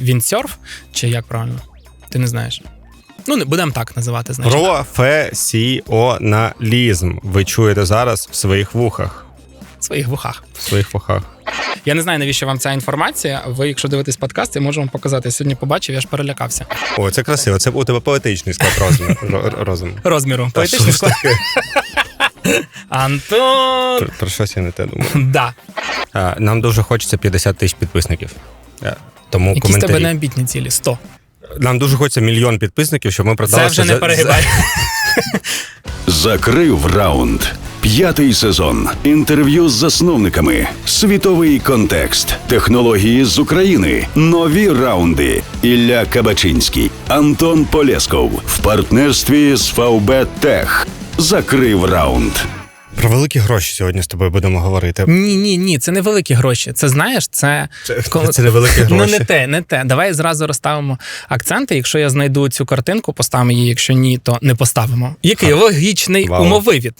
Віндсерф, чи як правильно? Ти не знаєш. Ну, не будемо так називати, значить. Професіоналізм. Ви чуєте зараз в своїх вухах. В своїх вухах. В своїх вухах. Я не знаю, навіщо вам ця інформація. Ви, якщо дивитесь подкаст, я можу вам показати. Я сьогодні побачив, я ж перелякався. О, це красиво. Це у тебе поетичний склад розуму. ро- розуму. Розміру. Поетичний склад. Антон. Про, про щось я не те думаю. Да. Нам дуже хочеться 50 тисяч підписників. Тому Якісь тебе коментарі. неамбітні цілі. 100. Нам дуже хочеться мільйон підписників, щоб ми продали Це вже не перегибай. Закрив раунд. П'ятий сезон. Інтерв'ю з засновниками. Світовий контекст. Технології з України. Нові раунди. Ілля Кабачинський. Антон Полєсков. В партнерстві з ВБ Тех. Закрив раунд. Про великі гроші сьогодні з тобою будемо говорити. Ні, ні, ні, це не великі гроші. Це знаєш, це Це, коли- це не великі гроші. Ну, не те, не те. Давай зразу розставимо акценти. Якщо я знайду цю картинку, поставимо її. Якщо ні, то не поставимо. Який логічний Вау. умовивід.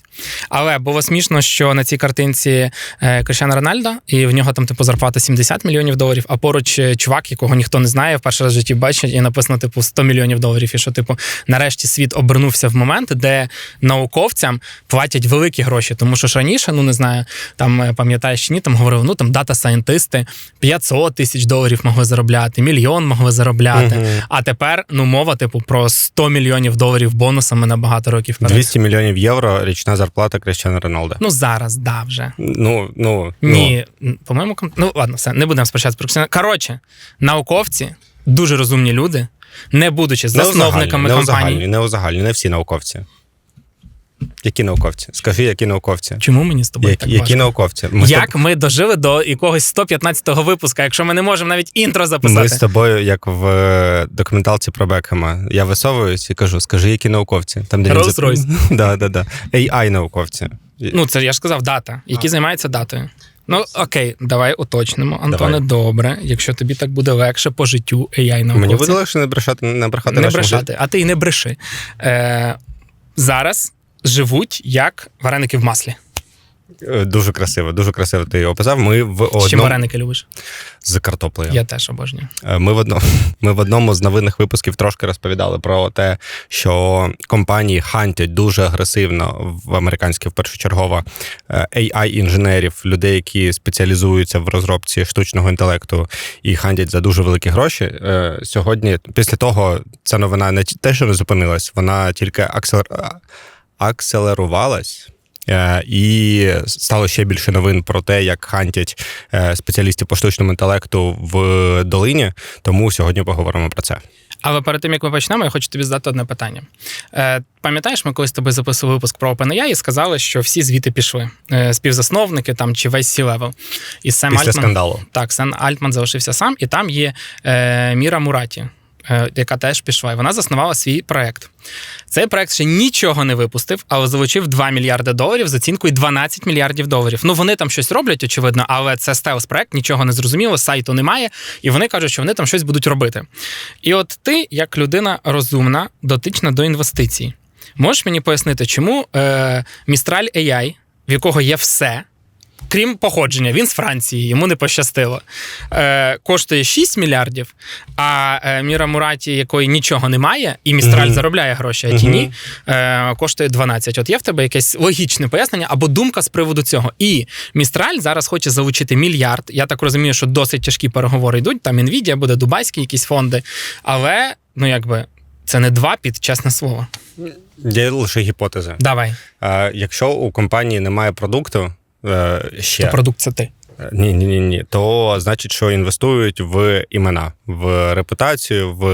Але було смішно, що на цій картинці е, Кришана Рональда, і в нього там типу зарплата 70 мільйонів доларів, а поруч е, чувак, якого ніхто не знає, в перший раз в житті бачить, і написано, типу, 100 мільйонів доларів. І що, типу, нарешті світ обернувся в момент, де науковцям платять великі гроші. Тому що ж раніше, ну не знаю, там е, пам'ятаєш чи ні, там говорив, ну там дата-сайентисти 500 тисяч доларів могли заробляти, мільйон могли заробляти. Мгм. А тепер ну мова, типу, про 100 мільйонів доларів бонусами на багато років вперед. 200 мільйонів євро річна зарплата Крещана Роналда. Ну зараз, да, вже. Ну, ну, Ні, по-моєму, ком- ну ладно, все, не будемо сперечатися про. Коротше, науковці, дуже розумні люди, не будучи ну, засновниками не компаній. узагальні, не узагальні, не всі науковці. Які науковці? Скажи, які науковці? Чому мені з тобою Які, так які важко? науковці? Ми Як ми дожили до якогось 115-го випуска, якщо ми не можемо навіть інтро записати? Ми з тобою, як в е, документалці про Бекхема. Я висовуюсь і кажу: скажи, які науковці. Там, де Rolls-Royce. Да, да, да. AI науковці. Ну, це я ж сказав, дата, які займаються датою. Ну, окей, давай уточнимо. Антоне, Давай. добре, якщо тобі так буде легше по життю AI науковця. Мені буде легше не брешати, не брехати не брешати, а ти й не бреши. Е, зараз живуть як вареники в маслі. Е, Дуже красиво, дуже красиво ти його описав. Ми в З чим вареники любиш? з картоплею. Я теж обожнюю. Е, Ми в одному ми в одному з новинних випусків трошки розповідали про те, що компанії хантять дуже агресивно в американських першочергово е, ai інженерів людей, які спеціалізуються в розробці штучного інтелекту і хантять за дуже великі гроші. Сьогодні, після того, ця новина не те, що не зупинилась, вона тільки акселер... акселерувалась. Е, І стало ще більше новин про те, як хантять е, спеціалістів по штучному інтелекту в долині. Тому сьогодні поговоримо про це. Але перед тим як ми почнемо, я хочу тобі задати одне питання. Е, пам'ятаєш, ми колись з тобою записували випуск про OpenAI і сказали, що всі звіти пішли. Співзасновники там чи весь C-level. І Сем Після Альтман, скандалу. Так, Сем Альтман залишився сам, і там є е, Міра Мураті, яка теж пішла. І вона заснувала свій проект. Цей проект ще нічого не випустив, але залучив 2 мільярди доларів з оцінкою 12 мільярдів доларів. Ну вони там щось роблять, очевидно, але це стелс проект, нічого не зрозуміло, сайту немає, і вони кажуть, що вони там щось будуть робити. І от ти, як людина розумна, дотична до інвестицій, можеш мені пояснити, чому е, Mistral AI, в якого є все. Крім походження, він з Франції, йому не пощастило. Е, коштує 6 мільярдів, а е, Міра Мураті, якої нічого немає, і Містраль Мгм. заробляє гроші, а ті ні, е, коштує 12. От є в тебе якесь логічне пояснення або думка з приводу цього. І Містраль зараз хоче залучити мільярд. Я так розумію, що досить тяжкі переговори йдуть. Там Nvidia буде дубайські якісь фонди. Але ну якби це не два під чесне слово. Є лише гіпотези. Давай, Якщо у компанії немає продукту ще то продукт це ти. ні, ні, ні, ні, то значить, що інвестують в імена, в репутацію, в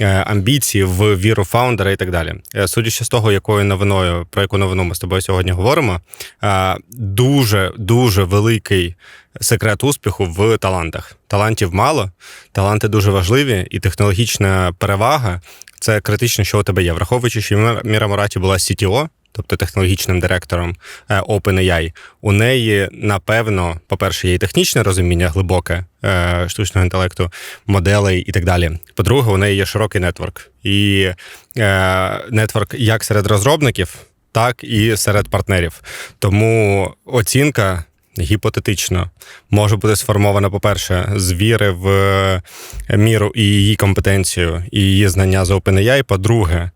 е, амбіції, в віру фаундера і так далі. Е, Судячи з того, якою новиною, про яку новину ми з тобою сьогодні говоримо, е, дуже дуже великий секрет успіху в талантах. Талантів мало, таланти дуже важливі, і технологічна перевага це критично, що у тебе є. Враховуючи, що Міра- Міра Мураті була CTO, тобто технологічним директором е, OpenAI, у неї, напевно, по-перше, є і технічне розуміння глибоке е, штучного інтелекту, моделей і так далі. По-друге, у неї є широкий нетворк. І е, нетворк як серед розробників, так і серед партнерів. Тому оцінка гіпотетично може бути сформована, по-перше, з віри в міру і її компетенцію, і її знання з OpenAI. По-друге,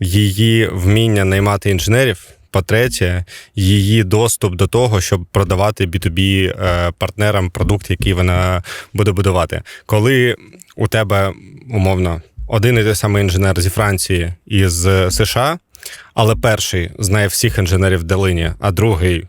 її вміння наймати інженерів. По-третє, її доступ до того, щоб продавати B2B е, партнерам продукт, який вона буде будувати. Коли у тебе умовно один і той самий інженер зі Франції і з США, але перший знає всіх інженерів в Долині, а другий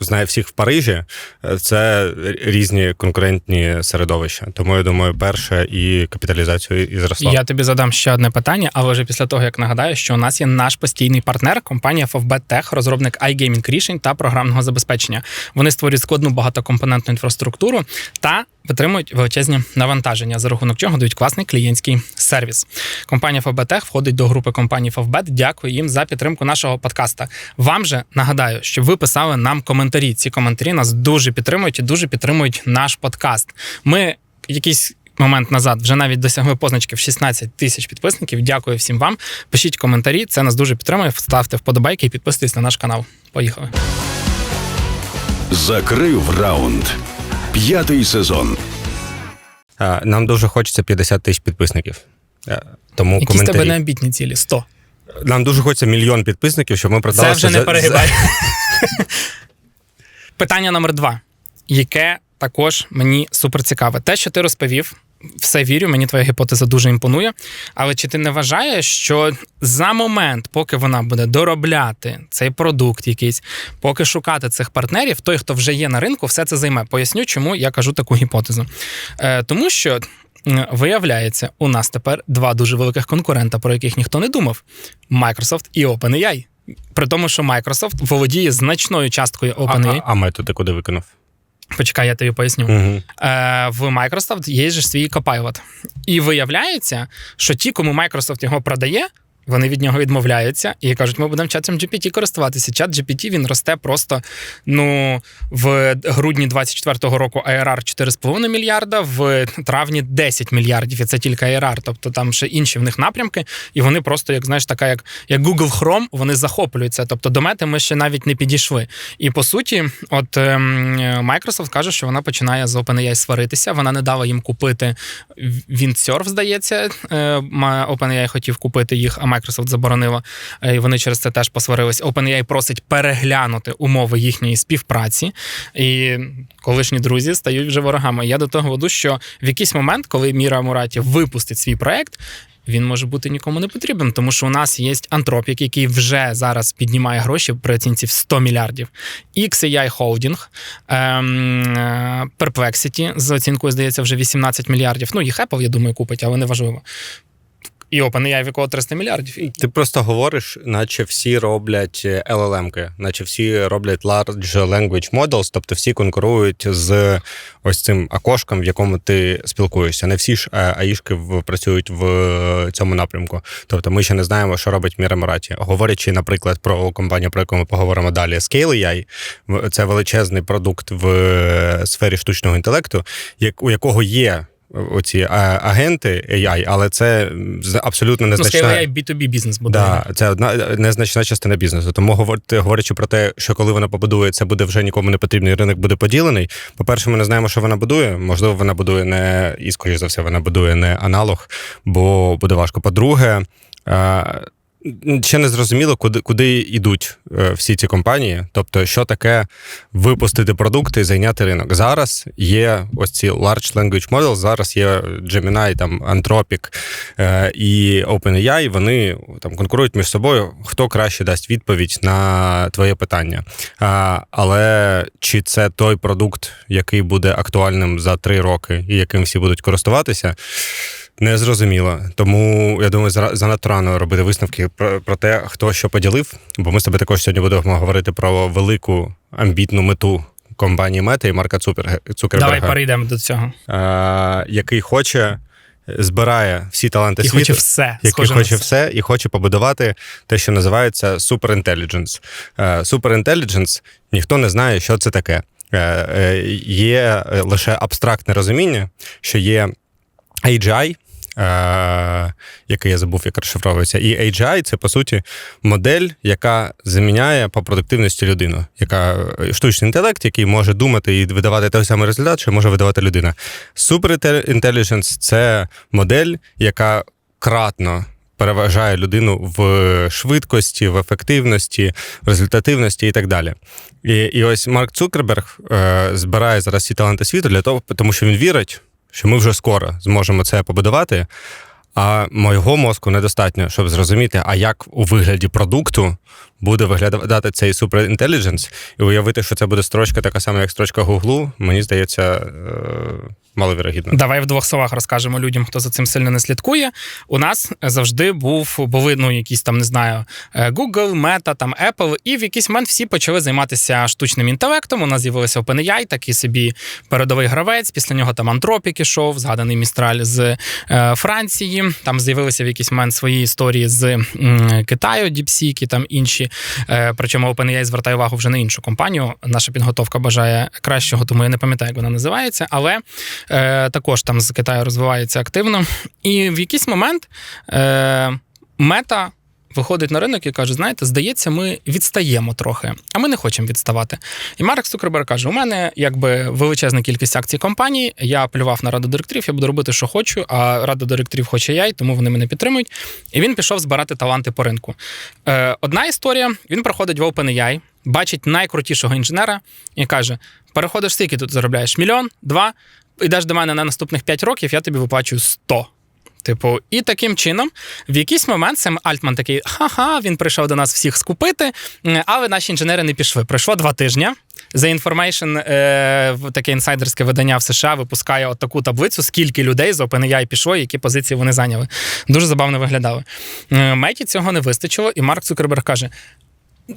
знає всіх в Парижі, е, це різні конкурентні середовища. Тому я думаю, перше і капіталізацію і зросла. Я тобі задам ще одне питання, але вже після того, як нагадаю, що у нас є наш постійний партнер, компанія Favbet Tech, розробник iGaming рішень та програмного забезпечення. Вони створюють складну багатокомпонентну інфраструктуру та витримують величезні навантаження, за рахунок чого дають класний клієнтський сервіс. Компанія FFB входить до групи компаній FFB. Дякую їм за підтримку нашого подкаста. Вам же нагадаю, що ви писали нам коментарі. Ці коментарі нас дуже підтримують і дуже підтримують наш подкаст. Ми якісь момент назад вже навіть досягли позначки в 16 тисяч підписників. Дякую всім вам. Пишіть коментарі, це нас дуже підтримує. Ставте вподобайки і підписуйтесь на наш канал. Поїхали. Закрив раунд. П'ятий сезон. Нам дуже хочеться 50 тисяч підписників. Е, Тому Які з тебе неамбітні цілі? 100. Нам дуже хочеться мільйон підписників, щоб ми продали Це вже не за- перегибай. Питання номер два, яке також мені супер цікаве. Те, що ти розповів, все вірю, мені твоя гіпотеза дуже імпонує. Але чи ти не вважаєш, що за момент, поки вона буде доробляти цей продукт якийсь, поки шукати цих партнерів, той, хто вже є на ринку, все це займе. Поясню, чому я кажу таку гіпотезу. Е, тому що. Виявляється, у нас тепер два дуже великих конкурента, про яких ніхто не думав: Microsoft і OpenAI. При тому, що Microsoft володіє значною часткою А, OpenAI. а, а метод ти куди викинув? Почекай, я тобі поясню. Угу. Е, в Microsoft є ж свій Copilot. І виявляється, що ті, кому Microsoft його продає, вони від нього відмовляються і кажуть, ми будемо чатом GPT користуватися. Чат GPT він росте просто ну, в грудні 24-го року ARR 4,5 мільярда, в травні 10 мільярдів. І це тільки ARR, тобто там ще інші в них напрямки, і вони просто, як знаєш, така, як, як Google Chrome, вони захоплюються. Тобто до мети ми ще навіть не підійшли. І по суті, от ем, Microsoft каже, що вона починає з OpenAI сваритися. Вона не дала їм купити Windsurf, здається. Е, OpenAI хотів купити їх, а Microsoft заборонила. Е, І вони через це теж посварились. OpenAI просить переглянути умови їхньої співпраці, і колишні друзі стають вже ворогами. Я до того веду, що в якийсь момент, коли Міра Мураті випустить свій проект. Він може бути нікому не потрібен, тому що у нас є Антропік, який вже зараз піднімає гроші при оцінці в 100 мільярдів. XAI Holding, ем, е, Perplexity з оцінкою, здається, вже 18 мільярдів. Ну, їх Apple, я думаю, купить, але не важливо. І OpenAI, в якого 300 мільярдів. Ти просто говориш, наче всі роблять LLM-ки, наче всі роблять Large Language Models, тобто всі конкурують з ось цим окошком, в якому ти спілкуєшся. Не всі ж е, аїшки працюють в цьому напрямку. Тобто ми ще не знаємо, що робить Міра Мораті. Говорячи, наприклад, про компанію, про яку ми поговоримо далі, Scale.ai, це величезний продукт в е, сфері штучного інтелекту, у якого є. Оці е, агенти AI, але це абсолютно незначна... ну. ScaleAI B2B бізнес буде. Да, це одна незначна частина бізнесу. Тому говорити, говорячи про те, що коли вона побудує, це буде вже нікому не потрібний ринок буде поділений. По-перше, ми не знаємо, що вона будує. Можливо, вона будує не і, скоріш за все, вона будує не аналог, бо буде важко. По-друге, е, ще не зрозуміло, куди, куди йдуть е, всі ці компанії. Тобто, що таке випустити продукти і зайняти ринок. Зараз є ось ці large language models, зараз є Gemini, там Anthropic е, і OpenAI, вони там конкурують між собою, хто краще дасть відповідь на твоє питання. Але чи це той продукт, який буде актуальним за три роки і яким всі будуть користуватися? Не зрозуміло. Тому я думаю, занадто рано робити висновки про, про те, хто що поділив. Бо ми з тобі також сьогодні будемо говорити про велику амбітну мету компанії Мета і Марка Цукерберга, Давай перейдемо до цього. е, який хоче, збирає всі таланти І світу. хоче все. Який хоче все і хоче побудувати те, що називається суперінтелідженс. Суперінтелідженс ніхто не знає, що це таке. Е, е, Є лише абстрактне розуміння, що є AGI, е- який я забув, як розшифровується. І AGI це по суті модель, яка заміняє по продуктивності людину, яка е, штучний інтелект, який може думати і видавати той самий результат, що може видавати людина. Super Intelligence – це модель, яка кратно переважає людину в швидкості, в ефективності, в результативності і так далі. І, і ось Марк Цукерберг е, збирає зараз всі таланти світу для того, тому що він вірить, що ми вже скоро зможемо це побудувати. А моєго мозку недостатньо, щоб зрозуміти, а як у вигляді продукту буде виглядати цей суперінтелідженс, і уявити, що це буде строчка така сама, як строчка Гуглу, мені здається, е, маловірогідно. Давай в двох словах розкажемо людям, хто за цим сильно не слідкує. У нас завжди був, були ну, якісь там, не знаю, е, Google, Meta, там Apple, і в якийсь момент всі почали займатися штучним інтелектом. У нас з'явилися OpenAI, такий собі передовий гравець. Після нього там Антропік ішов, згаданий містраль з е, Франції. Там з'явилися в якийсь момент свої історії з Китаю, і там інші. Е, причому OpenAI звертає увагу вже на іншу компанію. Наша підготовка бажає кращого, тому я не пам'ятаю, як вона називається. Але е, також там з Китаю розвивається активно. І в якийсь момент е, мета. Виходить на ринок і каже: знаєте, здається, ми відстаємо трохи, а ми не хочемо відставати. І Марк Цукерберг каже: у мене якби величезна кількість акцій компанії. Я плював на раду директорів, я буду робити, що хочу. А рада директорів хоче я, і тому вони мене підтримують. І він пішов збирати таланти по ринку. Е, Одна історія: він приходить в OpenAI, бачить найкрутішого інженера і каже: переходиш, скільки тут заробляєш? Мільйон, два. Йдеш до мене на наступних 5 років, я тобі виплачую 100. Типу, і таким чином, в якийсь момент Сем Альтман такий: ха-ха, він прийшов до нас всіх скупити, але наші інженери не пішли. Пройшло два тижні. The Information, е, таке інсайдерське видання в США, випускає от таку таблицю, скільки людей з OpenAI пішло, і які позиції вони зайняли. Дуже забавно виглядали. Е, Меті цього не вистачило, і Марк Цукерберг каже: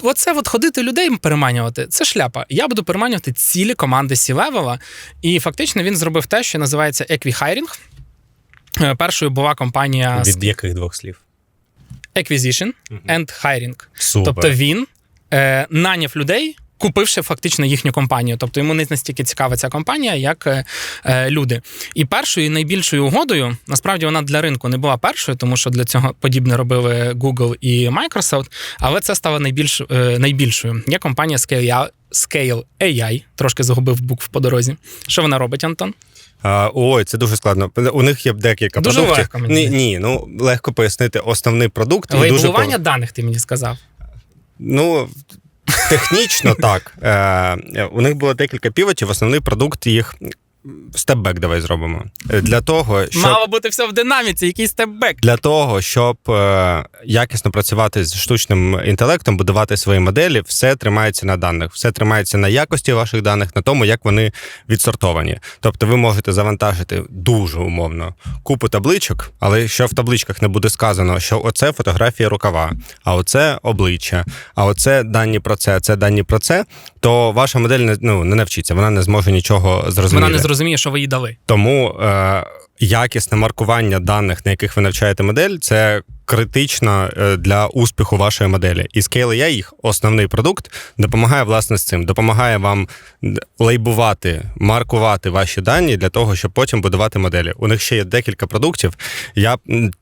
Оце от ходити людей переманювати, це шляпа. Я буду переманювати цілі команди сі-левела. І фактично він зробив те, що називається еквіхайрінг. Першою була компанія Від яких двох слів? Acquisition and Hiring. Супер. Тобто він е, наняв людей, купивши фактично їхню компанію. Тобто йому не настільки цікава ця компанія, як е, е, люди. І першою і найбільшою угодою, насправді вона для ринку не була першою, тому що для цього подібне робили Google і Microsoft, але це стало найбільш, е, найбільшою. Є компанія Scale Scale AI, трошки загубив букв по дорозі. Що вона робить, Антон? А, ой, це дуже складно. У них є декілька Дуже продуктів. легко, мені ні, ні, ну легко пояснити основний продукт. і дуже даних, ти мені сказав. Ну, технічно так. Е, у них було декілька півотів, основний продукт їх. Степбек давай зробимо. Е, Для того, щоб, Мало бути все в динаміці, який степбек. для того, щоб е, якісно працювати з штучним інтелектом, будувати свої моделі, все тримається на даних, все тримається на якості ваших даних, на тому, як вони відсортовані. Тобто ви можете завантажити дуже умовно купу табличок, але якщо в табличках не буде сказано, що оце фотографія рукава, а оце обличчя, а оце дані про це, це дані про це, то ваша модель не, ну, не навчиться, вона не зможе нічого зрозуміти. Вона не зрозуміє, що ви їй дали. Тому е, якісне маркування даних, на яких ви навчаєте модель, це критично е, для успіху вашої моделі. І Scale AI, їх основний продукт, допомагає власне з цим, допомагає вам лейбувати, маркувати ваші дані для того, щоб потім будувати моделі. У них ще є декілька продуктів. Я,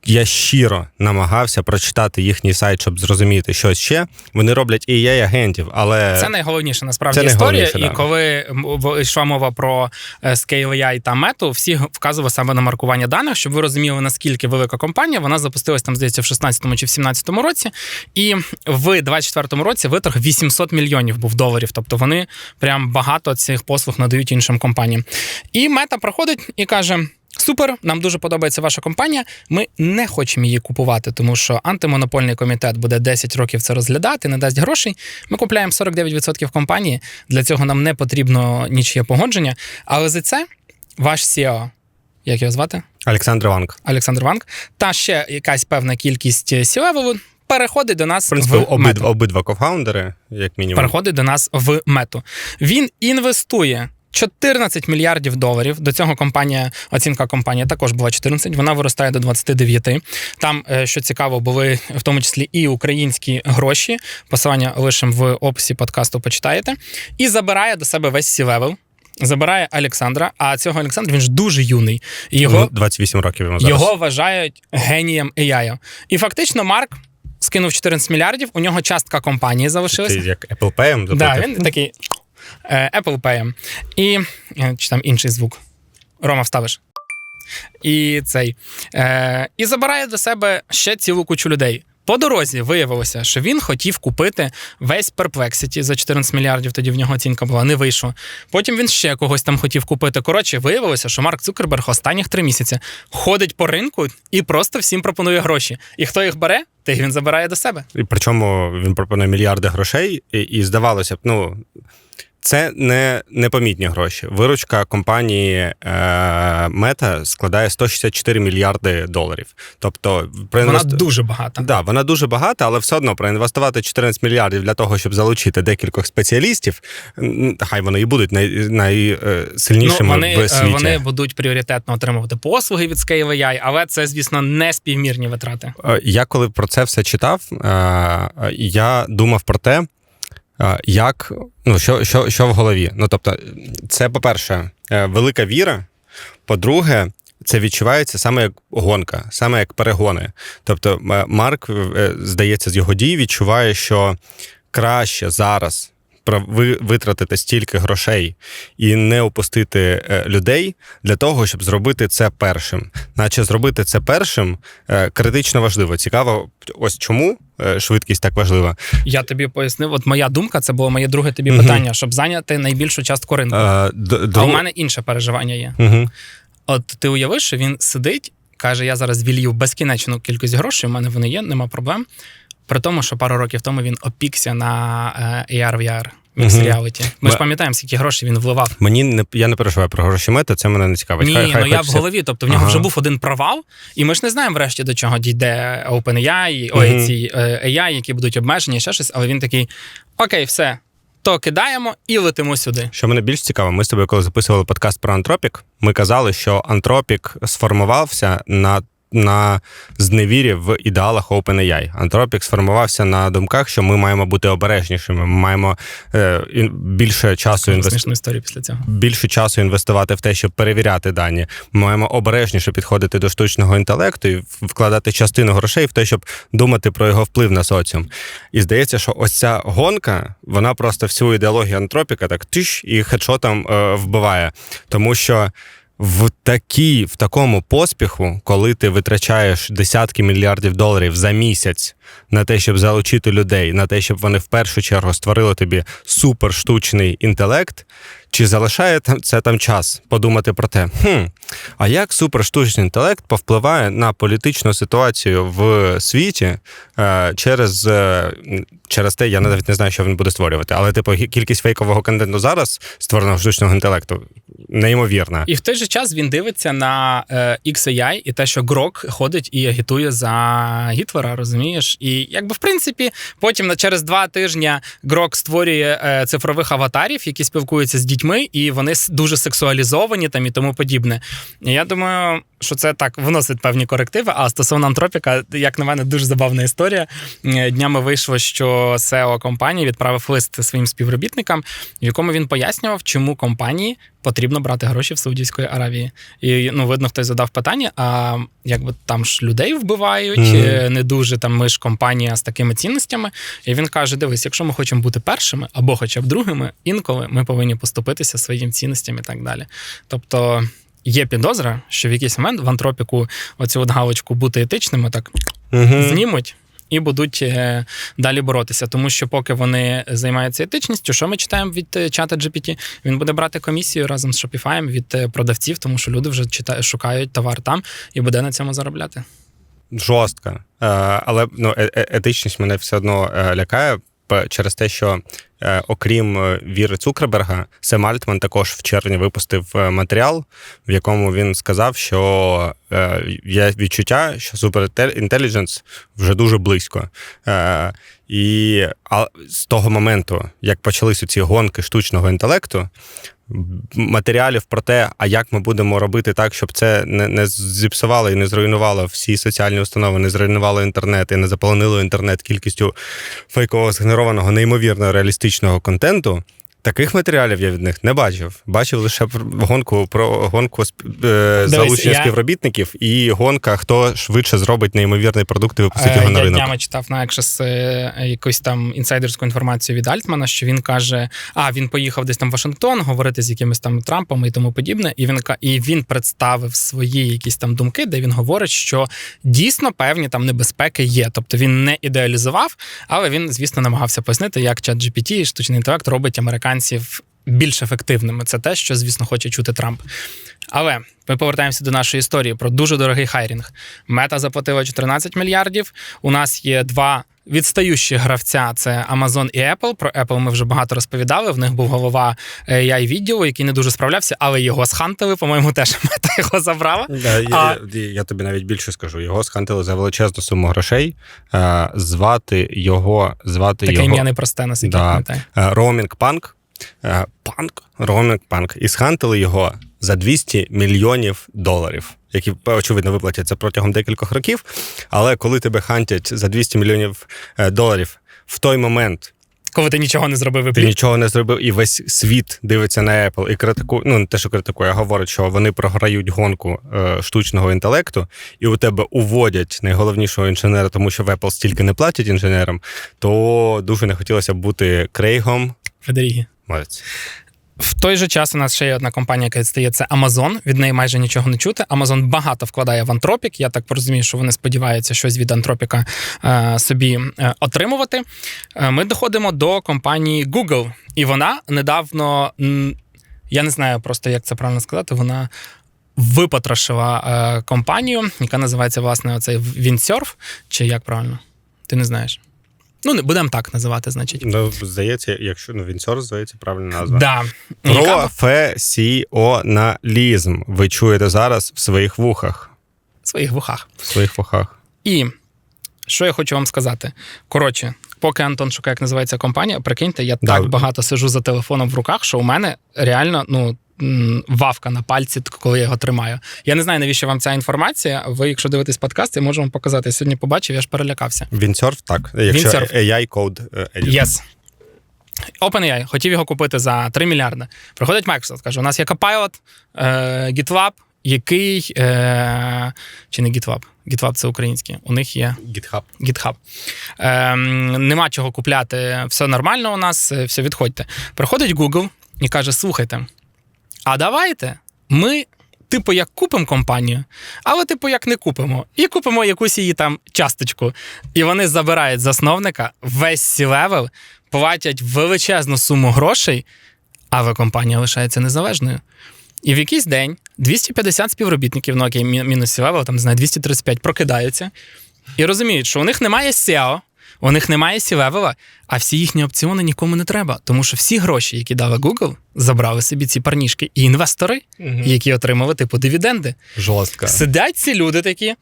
я щиро намагався прочитати їхній сайт, щоб зрозуміти, що ще. Вони роблять і ai агентів, але Це найголовніше насправді Це історія. найголовніше, І да. коли йшла мова про е, Scale AI та мету, всі вказували саме на маркування даних, щоб ви розуміли, наскільки велика компанія. Вона запустилась там, здається, в 16-му чи в 17-му році. І в 24-му році виторг 800 мільйонів був доларів. Тобто вони прям багато цих послуг надають іншим компаніям. І мета проходить і каже. Супер, нам дуже подобається ваша компанія. Ми не хочемо її купувати, тому що антимонопольний комітет буде 10 років це розглядати, не дасть грошей. Ми купляємо 49% компанії. Для цього нам не потрібно нічиє погодження. Але за це ваш CEO, як його звати? Олександр Ванк. Олександр Ванк, та ще якась певна кількість C-level переходить до нас В принципі, в обидва, мету. обидва кофаундери, як мінімум. Переходить до нас в мету. Він інвестує. 14 мільярдів доларів. До цього компанія, оцінка компанії також була 14, вона виростає до 29. Там, е, що цікаво, були в тому числі і українські гроші. Посилання лише в описі подкасту почитаєте. І забирає до себе весь сі-левел. Забирає Олександра, а цього Олександра він ж дуже юний. Його, Ну, 28 років йому зараз. його вважають генієм AI. І фактично Марк скинув 14 мільярдів, у нього частка компанії залишилася. Ти як Apple Pay Да, він такий е, Apple Pay. І е, чи там інший звук. Рома, вставиш. І цей. Е, і забирає до себе ще цілу кучу людей. По дорозі виявилося, що він хотів купити весь Perplexity за 14 мільярдів, тоді в нього оцінка була, не вийшло. Потім він ще когось там хотів купити. Коротше, виявилося, що Марк Цукерберг останніх три місяці ходить по ринку і просто всім пропонує гроші. І хто їх бере, тих він забирає до себе. І причому він пропонує мільярди грошей, і, і здавалося б, ну. Це не непомітні гроші. Виручка компанії е, Meta складає 164 мільярди доларів. Тобто, Вона дуже багата. Да, вона дуже багата, але все одно проінвестувати 14 мільярдів для того, щоб залучити декількох спеціалістів. Хай вони і будуть най, найсильнішими Ну, вони, в е, світі. вони будуть пріоритетно отримувати послуги від Scale AI, але це, звісно, не співмірні витрати. Е, Я коли про це все читав, е, я думав про те, е, як ну що, що, що в голові. Ну тобто, це, по-перше, е, велика віра. По-друге, це відчувається саме як гонка, саме як перегони. Тобто, Марк, е, здається, з його дій відчуває, що краще зараз. Ви- Витратити стільки грошей і не опустити е, людей для того, щоб зробити це першим. Наче зробити це першим е, критично важливо. Цікаво, ось чому е, швидкість так важлива. Я тобі пояснив, от моя думка, це було моє друге тобі питання, щоб зайняти найбільшу частку ринку. Д- А у мене інше переживання є. Мгм. От ти уявиш, що він сидить, каже: я зараз вілью безкінечну кількість грошей, у мене вони є, нема проблем. При тому, що пару років тому він опікся на е, AR VR. Мгм. Reality. Ми ж пам'ятаємо, скільки грошей він вливав. Мені не я не переживаю про гроші мета, це мене не цікавить. Ні, хай, хай ну я в голові. Тобто в нього Ага. вже був один провал, і ми ж не знаємо врешті до чого дійде OpenAI, ой, ці е, AI, які будуть обмежені, ще щось, але він такий: окей, все, то кидаємо і летимо сюди. Що мене більш цікаво, ми з тобою, коли записували подкаст про антропік, ми казали, що антропік сформувався на. На зневірі в ідеалах OpenAI. Антропік сформувався на думках, що ми маємо бути обережнішими. Ми маємо е, більше часу інвестувати. Смішну після цього. більше часу інвестувати в те, щоб перевіряти дані. Ми маємо обережніше підходити до штучного інтелекту і вкладати частину грошей в те, щоб думати про його вплив на соціум. І здається, що ось ця гонка, вона просто всю ідеологію антропіка так тиш і хедшотом е, вбиває. Тому що. В такій, в такому поспіху, коли ти витрачаєш десятки мільярдів доларів за місяць на те, щоб залучити людей, на те, щоб вони в першу чергу створили тобі суперштучний інтелект, чи залишає це там час подумати про те, хм, а як суперштучний інтелект повпливає на політичну ситуацію в світі е, через, е, через те, я навіть не знаю, що він буде створювати, але типу кількість фейкового контенту зараз створеного штучного інтелекту неймовірна. І в той же час він дивиться на е, XAI і те, що Грок ходить і агітує за Гітлера, розумієш? І якби в принципі, потім на через два тижні Грок створює цифрових аватарів, які спілкуються з дітьми, і вони дуже сексуалізовані там і тому подібне. Я думаю, що це так вносить певні корективи. А стосовно антропіка, як на мене, дуже забавна історія. Е, Днями вийшло, що SEO компанії відправив лист своїм співробітникам, в якому він пояснював, чому компанії потрібно брати гроші в Саудівської Аравії. І ну, видно, хтось задав питання: а якби там ж людей вбивають, е, не дуже там ми ж компанія з такими цінностями. І він каже: дивись, якщо ми хочемо бути першими або хоча б другими, інколи ми повинні поступитися своїм цінностям і так далі. Тобто. Є підозра, що в якийсь момент в антропіку оцю от галочку бути етичними так Мгм. знімуть і будуть е, далі боротися. Тому що поки вони займаються етичністю, що ми читаємо від е, чата GPT? Він буде брати комісію разом з Shopify від е, продавців, тому що люди вже читають, шукають товар там і буде на цьому заробляти. жорстка. Але ну, етичність мене все одно лякає через те, що е, окрім е, Віри Цукерберга, Сем Альтман також в червні випустив е, матеріал, в якому він сказав, що є відчуття, що суперінтелідженс вже дуже близько. І а, з того моменту, як почалися ці гонки штучного інтелекту, матеріалів про те, а як ми будемо робити так, щоб це не, не зіпсувало і не зруйнувало всі соціальні установи, не зруйнувало інтернет і не заполонило інтернет кількістю фейкового згенерованого неймовірно реалістичного контенту. Таких матеріалів я від них не бачив. Бачив лише гонку про гонку е, залучення я- співробітників і гонка, хто швидше зробить неймовірний продукт і випустить його Е, на Я ринок. днями читав на Access е, якусь там інсайдерську інформацію від Альтмана, що він каже: а він поїхав десь там в Вашингтон говорити з якимись там Трампом і тому подібне. І він і він представив свої якісь там думки, де він говорить, що дійсно певні там небезпеки є. Тобто він не ідеалізував, але він, звісно, намагався пояснити, як чат GPT і штучний інтелект робить американців більш ефективними. Це те, що, звісно, хоче чути Трамп. Але ми повертаємося до нашої історії про дуже дорогий хайрінг. Мета заплатила 14 мільярдів. У нас є два відстаючі гравця: це Amazon і Apple. Про Apple ми вже багато розповідали. В них був голова ai відділу, який не дуже справлявся, але його схантили. По-моєму, теж мета його забрала. Да, я, А- я, я тобі навіть більше скажу. Його схантили за величезну суму грошей. Е, звати його, звати Таке його ім'я непросте, наскільки да, пам'ятаю. е, Роумінг Панк. Е, Панк, Роумінг Панк. І схантили його за 200 мільйонів доларів, які очевидно виплатяться протягом декількох років. Але коли тебе хантять за 200 мільйонів е, доларів в той момент, Коли ти нічого не зробив і ти нічого не зробив, і весь світ дивиться на Apple і критикує. Ну не те, що критикує, а говорить, що вони програють гонку е, штучного інтелекту, і у тебе уводять найголовнішого інженера, тому що в Apple стільки не платять інженерам, то дуже не хотілося б бути Крейгом. Федерігі. Молодець. В той же час у нас ще є одна компанія, яка відстає, це Amazon. Від неї майже нічого не чути. Amazon багато вкладає в Антропік. Я так розумію, що вони сподіваються щось від Антропіка е, собі е, отримувати. Е, ми доходимо до компанії Google, і вона недавно, я не знаю просто, як це правильно сказати, вона. Випотрошила компанію, яка називається власне оцей Windsurf, чи як правильно? Ти не знаєш? Ну, не будемо так називати, значить. Ну, здається, якщо ну Вінсор, здається, правильна назва. Да. Професіоналізм. Ви чуєте зараз в своїх вухах. В своїх вухах. В своїх вухах. І що я хочу вам сказати? Коротше, поки Антон шукає, як називається компанія, прикиньте, я Да. так багато сиджу за телефоном в руках, що у мене реально ну. Вавка на пальці, коли я його тримаю. Я не знаю, навіщо вам ця інформація. Ви, якщо дивитесь подкаст, я можу вам показати. Я сьогодні побачив, я ж перелякався. Вінсерф, так. Якщо Windsurf. AI код editor. Yes. OpenAI хотів його купити за 3 мільярди. Приходить Microsoft, каже: у нас є Copilot, е, GitLab, який. Е, чи не GitLab? GitLab це українське. У них є GitHub. GitHub. Ем, нема чого купляти, все нормально у нас, е, все відходьте. Приходить Google і каже: слухайте, а давайте ми. Типу, як купимо компанію, але типу як не купимо, і купимо якусь її там часточку. І вони забирають засновника весь C-level, платять величезну суму грошей, але компанія лишається незалежною. І в якийсь день 250 співробітників, мі- мінус C-level, там не знаю, 235 прокидаються і розуміють, що у них немає SEO, у них немає C-level, а всі їхні опціони нікому не треба. Тому що всі гроші, які дала Google, забрали собі ці парнішки і інвестори, які отримали типу дивіденди. Жорстко. Сидять ці люди такі.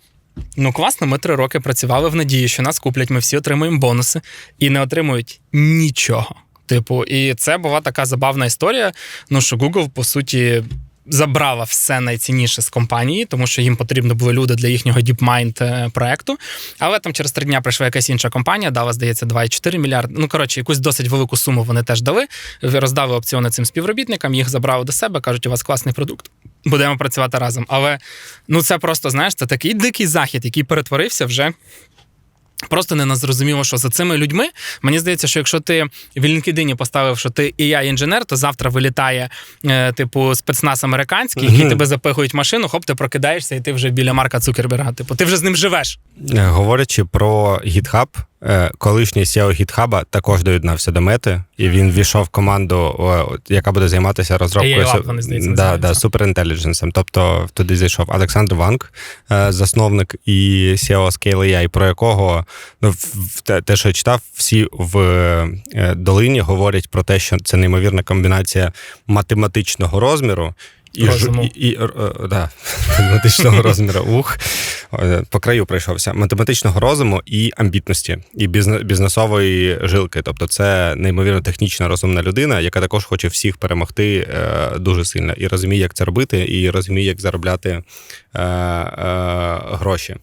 Ну, класно, ми три роки працювали в надії, що нас куплять, ми всі отримуємо бонуси і не отримують нічого. Типу, і це була така забавна історія. Ну що Google, по суті, забрала все найцінніше з компанії, тому що їм потрібно були люди для їхнього DeepMind е, проекту. Але там через три дня прийшла якась інша компанія, дала, здається, 2,4 мільярди. Ну, коротше, якусь досить велику суму вони теж дали. Роздали опціони цим співробітникам, їх забрали до себе, кажуть, у вас класний продукт. Будемо працювати разом. Але ну це просто знаєш, це такий дикий захід, який перетворився вже. Просто не зрозуміло, що за цими людьми. Мені здається, що якщо ти в LinkedIn поставив, що ти і я інженер, то завтра вилітає, е, типу, спецназ американський, який Мгм. тебе запихують в машину, хоп, ти прокидаєшся, і ти вже біля Марка Цукерберга. Типу, ти вже з ним живеш. Е, Говорячи про GitHub, е, колишній SEO GitHub також доєднався до мети, і він ввійшов в команду, яка буде займатися розробкою AI здається, да, да, суперінтелідженсом. Тобто туди зайшов Олександр Ванг, е, засновник і SEO Scale AI, про якого ну, те, що я читав, всі в е, долині говорять про те, що це неймовірна комбінація математичного розміру. І, ж- Розуму. і, і, е, да, математичного розміру. Ух, Е, по краю пройшовся. Математичного розуму і амбітності, і бізнесової жилки. Тобто, це неймовірно технічна розумна людина, яка також хоче всіх перемогти е, дуже сильно і розуміє, як це робити, і розуміє, як заробляти е, е, гроші.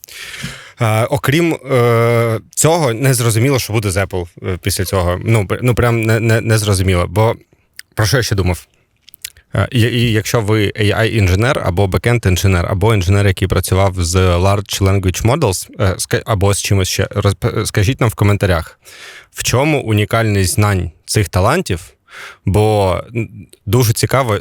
Е, окрім е, цього, не зрозуміло, що буде з Apple після цього. Ну, ну прям не, не, не зрозуміло. Бо Про що я ще думав? Е, І, якщо ви AI-інженер або бекенд-інженер, або інженер, який працював з Large Language Models, е, або з чимось ще, розп- скажіть нам в коментарях, в чому унікальність знань цих талантів, бо дуже цікаво,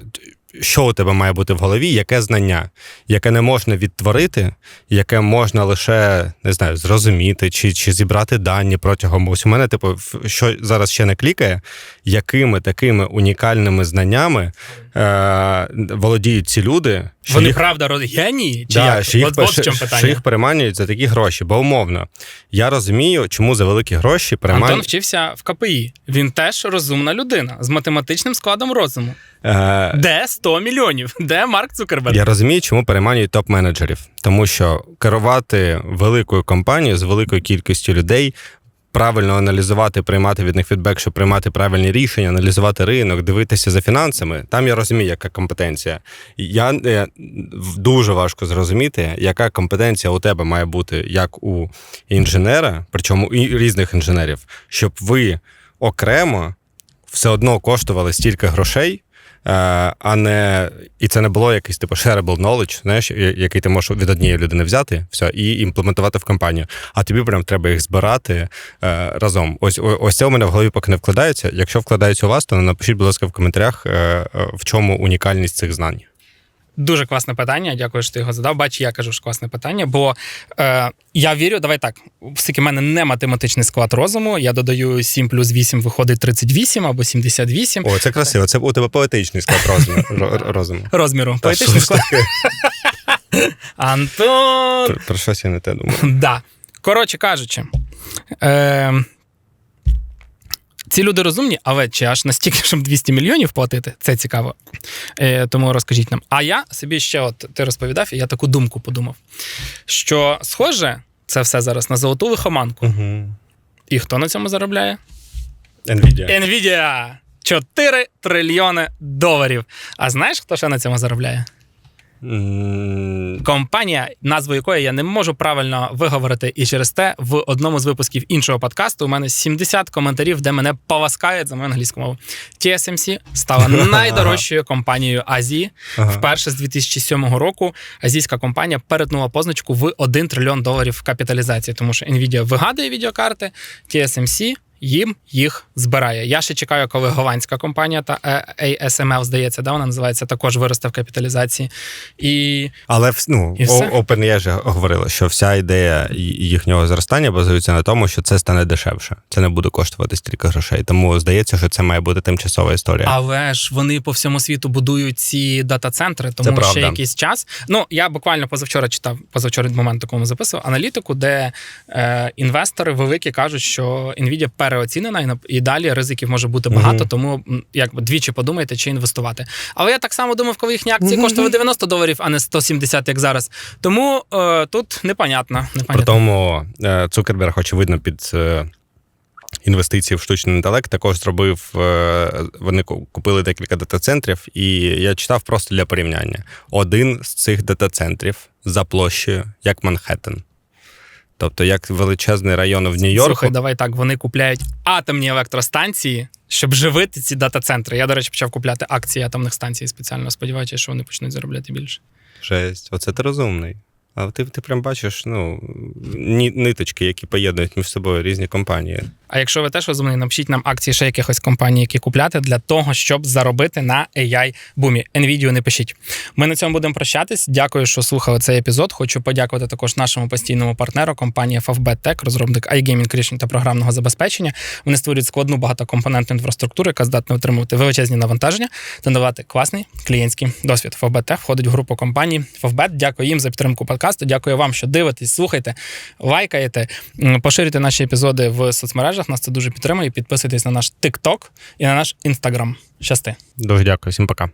що у тебе має бути в голові, яке знання, яке не можна відтворити, яке можна лише не знаю, зрозуміти чи, чи зібрати дані протягом. Ось у мене, типу, що зараз ще не клікає, якими такими унікальними знаннями е, володіють ці люди, що Вони їх, правда генії? Чи да, як? що, їх, от, от в що, їх переманюють за такі гроші, бо умовно. Я розумію, чому за великі гроші Антон переманюють. вчився в КПІ. Він теж розумна людина з математичним складом розуму. Е, Де 100 мільйонів? Де Марк Цукерберг? Я розумію, чому переманюють топ-менеджерів, тому що керувати великою компанією з великою кількістю людей. Правильно аналізувати, приймати від них фідбек, щоб приймати правильні рішення, аналізувати ринок, дивитися за фінансами. Там я розумію, яка компетенція. Я е, дуже важко зрозуміти, яка компетенція у тебе має бути як у інженера, причому і різних інженерів, щоб ви окремо все одно коштували стільки грошей, а не і це не було якийсь типу shareable knowledge, знаєш, який ти можеш від однієї людини взяти все, і імплементувати в компанію. А тобі прям треба їх збирати е, разом. Ось ось це у мене в голові поки не вкладається. Якщо вкладається у вас, то напишіть, будь ласка, в коментарях, е, е, в чому унікальність цих знань. Дуже класне питання. Дякую, що ти його задав. Бач, я кажу, що класне питання, бо е, я вірю, давай так. Оскільки в мене не математичний склад розуму, я додаю 7 плюс 8 виходить 38 або 78 О, це красиво. Це у тебе поетичний склад розуму. розуму. розміру. Та Поетичний склад. Антон. Про, про щось я не те думаю. Да. Коротше кажучи, е, ці люди розумні, але чи аж настільки, щоб 200 мільйонів платити, це цікаво. Е, тому розкажіть нам. А я собі ще, от ти розповідав, і я таку думку подумав, що схоже, це все зараз на золоту лихоманку. Угу. І хто на цьому заробляє? Nvidia. Nvidia! 4 трильйони доларів. А знаєш, хто ще на цьому заробляє? Компанія, назву якої я не можу правильно виговорити, і через те в одному з випусків іншого подкасту у мене 70 коментарів, де мене поласкають за мою англійську мову. TSMC стала найдорожчою компанією Азії. Ага. Вперше з 2007 року азійська компанія перетнула позначку в 1 трильйон доларів капіталізації, тому що Nvidia вигадує відеокарти, TSMC їм їх збирає. Я ще чекаю, коли голландська компанія та е, ASML, здається, да, вона називається, також виросте в капіталізації. І Але ну, І OpenAI же говорила, що вся ідея їхнього зростання базується на тому, що це стане дешевше. Це не буде коштувати стільки грошей. Тому здається, що це має бути тимчасова історія. Але ж вони по всьому світу будують ці дата-центри, тому Це правда. ще якийсь час. Ну я буквально позавчора читав, позавчора коли ми записував аналітику, де е, інвестори великі кажуть, що Nvidia переоцінена і, далі ризиків може бути багато, тому якби двічі подумайте, чи інвестувати. Але я так само думав, коли їхні акції коштували 90 доларів, а не 170, як зараз. Тому е, тут непонятно. При тому е, Цукерберг, очевидно, під е, інвестиції в штучний інтелект також зробив. е, Вони купили декілька дата-центрів, і я читав просто для порівняння. Один з цих дата-центрів за площею, як Манхеттен. Тобто, як величезний район в Нью-Йорку. Слухай, давай так. Вони купляють атомні електростанції, щоб живити ці дата-центри. Я, до речі, почав купляти акції атомних станцій спеціально, сподіваючись, що вони почнуть заробляти більше. Жесть, оце ти розумний. А ти, ти прям бачиш ну, ні, ниточки, які поєднують між собою різні компанії. А якщо ви теж розумні, напишіть нам акції ще якихось компаній, які купляти для того, щоб заробити на AI бумі. Nvidia не пишіть. Ми на цьому будемо прощатись. Дякую, що слухали цей епізод. Хочу подякувати також нашому постійному партнеру, компанії FFBet Tech, розробник iGaming рішень та програмного забезпечення. Вони створюють складну багатокомпонентну інфраструктуру, яка здатна отримувати величезні навантаження та надавати класний клієнтський досвід. FFBet Tech входить в групу компаній FFBet. Дякую їм за підтримку подкасту. Дякую вам, що дивитесь, слухайте, лайкаєте, поширюйте наші епізоди в соцмережах. Нас це дуже підтримує. Підписуйтесь на наш TikTok і на наш Instagram. Щасти. Дуже дякую, всім пока.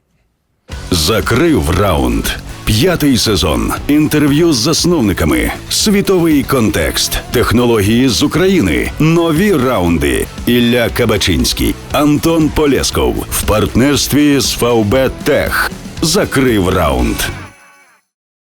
Закрив раунд. П'ятий сезон. Інтерв'ю з засновниками. Світовий контекст. Технології з України. Нові раунди. Ілля Кабачинський. Антон Полєсков. В партнерстві з ВБ Тех. Закрив раунд.